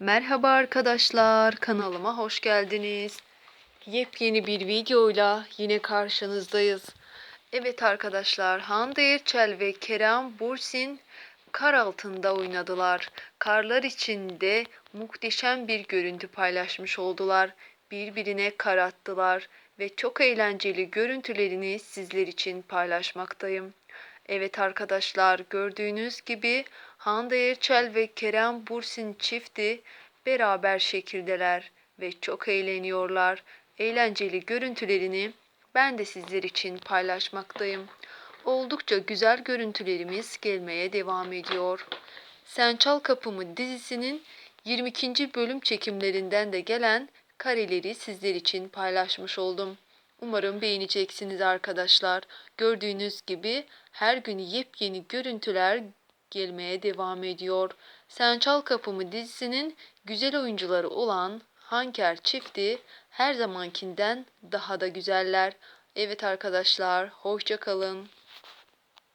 Merhaba arkadaşlar, kanalıma hoş geldiniz. Yepyeni bir videoyla yine karşınızdayız. Evet arkadaşlar, Hande Erçel ve Kerem Bursin kar altında oynadılar. Karlar içinde muhteşem bir görüntü paylaşmış oldular. Birbirine kar attılar ve çok eğlenceli görüntülerini sizler için paylaşmaktayım. Evet arkadaşlar gördüğünüz gibi Hande Erçel ve Kerem Bursin çifti beraber şekildeler ve çok eğleniyorlar. Eğlenceli görüntülerini ben de sizler için paylaşmaktayım. Oldukça güzel görüntülerimiz gelmeye devam ediyor. Sen Çal Kapımı dizisinin 22. bölüm çekimlerinden de gelen kareleri sizler için paylaşmış oldum. Umarım beğeneceksiniz arkadaşlar. Gördüğünüz gibi her gün yepyeni görüntüler gelmeye devam ediyor. Sen Çal Kapımı dizisinin güzel oyuncuları olan Hanker çifti her zamankinden daha da güzeller. Evet arkadaşlar, hoşça kalın.